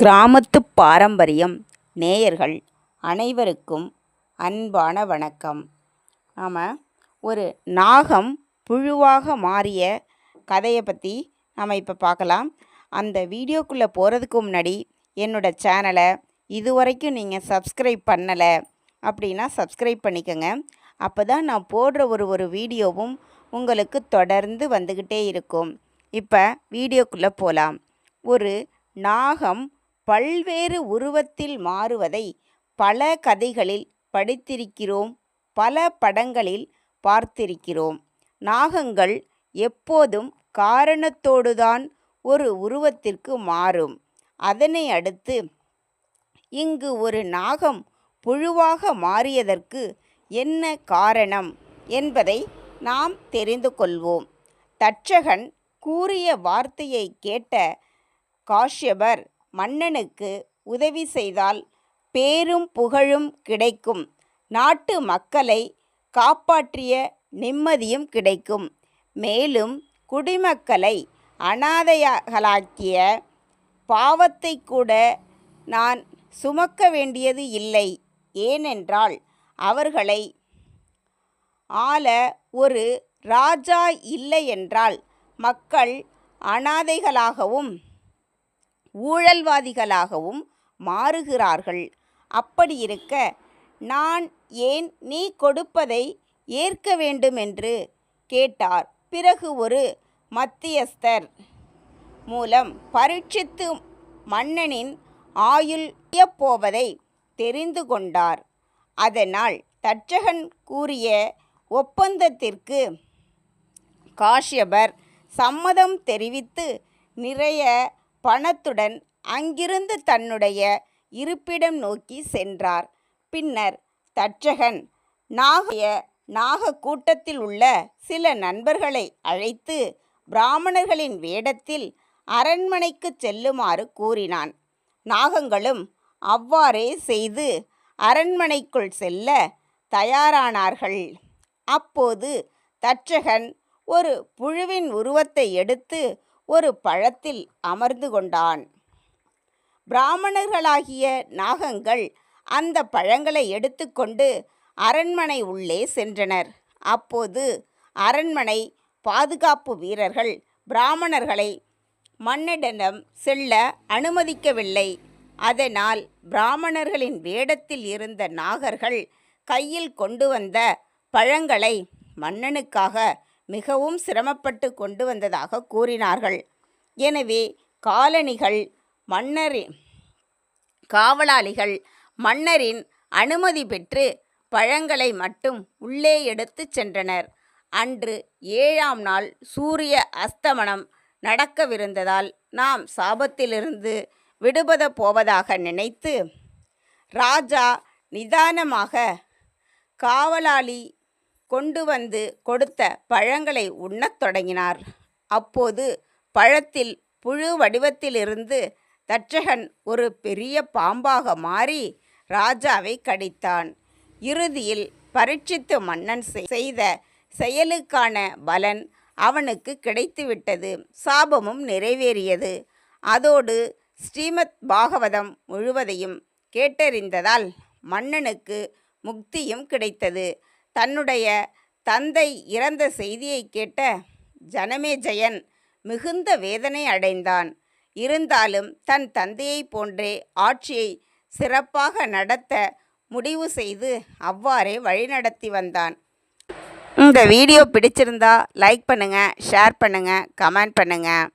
கிராமத்து பாரம்பரியம். நேயர்கள் அனைவருக்கும் அன்பான வணக்கம். நாம் ஒரு நாகம் புழுவாக மாறிய கதையை பற்றி நம்ம இப்போ பார்க்கலாம். அந்த வீடியோக்குள்ளே போகிறதுக்கு முன்னாடி என்னோட சேனலை இதுவரைக்கும் நீங்கள் சப்ஸ்கிரைப் பண்ணலை அப்படின்னா சப்ஸ்கிரைப் பண்ணிக்கோங்க. அப்போ தான் நான் போடுற ஒரு ஒரு வீடியோவும் உங்களுக்கு தொடர்ந்து வந்துக்கிட்டே இருக்கும். இப்போ வீடியோக்குள்ளே போகலாம் ஒரு நாகம் பல்வேறு உருவத்தில் மாறுவதை பல கதைகளில் படித்திருக்கிறோம் பல படங்களில் பார்த்திருக்கிறோம். நாகங்கள் எப்போதும் காரணத்தோடுதான் ஒரு உருவத்திற்கு மாறும். அதனை அடுத்து இங்கு ஒரு நாகம் புழுவாக மாறியதற்கு என்ன காரணம் என்பதை நாம் தெரிந்து கொள்வோம். தட்சகன் கூறிய வார்த்தையை கேட்ட காஷ்யபர் மன்னனுக்கு உதவி செய்தால் பேரும் புகழும் கிடைக்கும். நாட்டு மக்களை காப்பாற்றிய நிம்மதியும் கிடைக்கும். மேலும் குடிமக்களை அனாதையகளாக்கிய பாவத்தை கூட நான் சுமக்க வேண்டியது இல்லை. ஏனென்றால் அவர்களை ஆள ஒரு ராஜா இல்லையென்றால் மக்கள் அனாதைகளாகவும் ஊழல்வாதிகளாகவும் மாறுகிறார்கள். அப்படி இருக்க நான் ஏன் நீ கொடுப்பதை ஏற்க வேண்டுமென்று கேட்டார். பிறகு ஒரு மத்தியஸ்தர் மூலம் பரீட்சித்து மன்னனின் ஆயுள் போவதை தெரிந்து கொண்டார். அதனால் தட்சகன் கூறிய ஒப்பந்தத்திற்கு காஷ்யபர் சம்மதம் தெரிவித்து நிறைய பணத்துடன் அங்கிருந்து தன்னுடைய இருப்பிடம் நோக்கி சென்றார். பின்னர் தட்சகன் நாகய நாக கூட்டத்தில் உள்ள சில நண்பர்களை அழைத்து பிராமணர்களின் வேடத்தில் அரண்மனைக்கு செல்லுமாறு கூறினான். நாகங்களும் அவ்வாறே செய்து அரண்மனைக்குள் செல்ல தயாரானார்கள். அப்போது தட்சகன் ஒரு புழுவின் உருவத்தை எடுத்து ஒரு பழத்தில் அமர்ந்து கொண்டான். பிராமணர்களாகிய நாகங்கள் அந்த பழங்களை எடுத்துக்கொண்டு அரண்மனை உள்ளே சென்றனர். அப்போது அரண்மனை பாதுகாப்பு வீரர்கள் பிராமணர்களை மன்னனிடம் செல்ல அனுமதிக்கவில்லை. அதனால் பிராமணர்களின் வேடத்தில் இருந்த நாகர்கள் கையில் கொண்டு வந்த பழங்களை மன்னனுக்காக மிகவும் சிரமப்பட்டு கொண்டு வந்ததாக கூறினார்கள். எனவே காலணிகள் மன்னரின் காவலாளிகள் மன்னரின் அனுமதி பெற்று பழங்களை மட்டும் உள்ளே எடுத்துச் சென்றனர். அன்று ஏழாம் நாள் சூரிய அஸ்தமனம் நடக்கவிருந்ததால் நாம் சாபத்திலிருந்து விடுபத போவதாக நினைத்து ராஜா நிதானமாக காவலாளி கொண்டு வந்து கொடுத்த பழங்களை உண்ணத் தொடங்கினார். அப்போது பழத்தில் புழு வடிவத்திலிருந்து தட்சகன் ஒரு பெரிய பாம்பாக மாறி ராஜாவை கடித்தான். இறுதியில் பரீட்சித்து மன்னன் செய்த செயலுக்கான பலன் அவனுக்கு கிடைத்துவிட்டது. சாபமும் நிறைவேறியது. அதோடு ஸ்ரீமத் பாகவதம் முழுவதையும் கேட்டறிந்ததால் மன்னனுக்கு முக்தியும் கிடைத்தது. தன்னுடைய தந்தை இறந்த செய்தியை கேட்ட ஜனமேஜயன் மிகுந்த வேதனை அடைந்தான். இருந்தாலும் தன் தந்தையை போன்றே ஆட்சியை சிறப்பாக நடத்த முடிவு செய்து அவ்வாறே வழிநடத்தி வந்தான். இந்த வீடியோ பிடிச்சிருந்தா லைக் பண்ணுங்கள் ஷேர் பண்ணுங்கள் கமெண்ட் பண்ணுங்கள்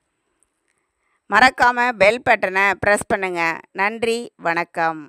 மறக்காமல் பெல் பட்டனை ப்ரெஸ் பண்ணுங்கள் நன்றி வணக்கம்.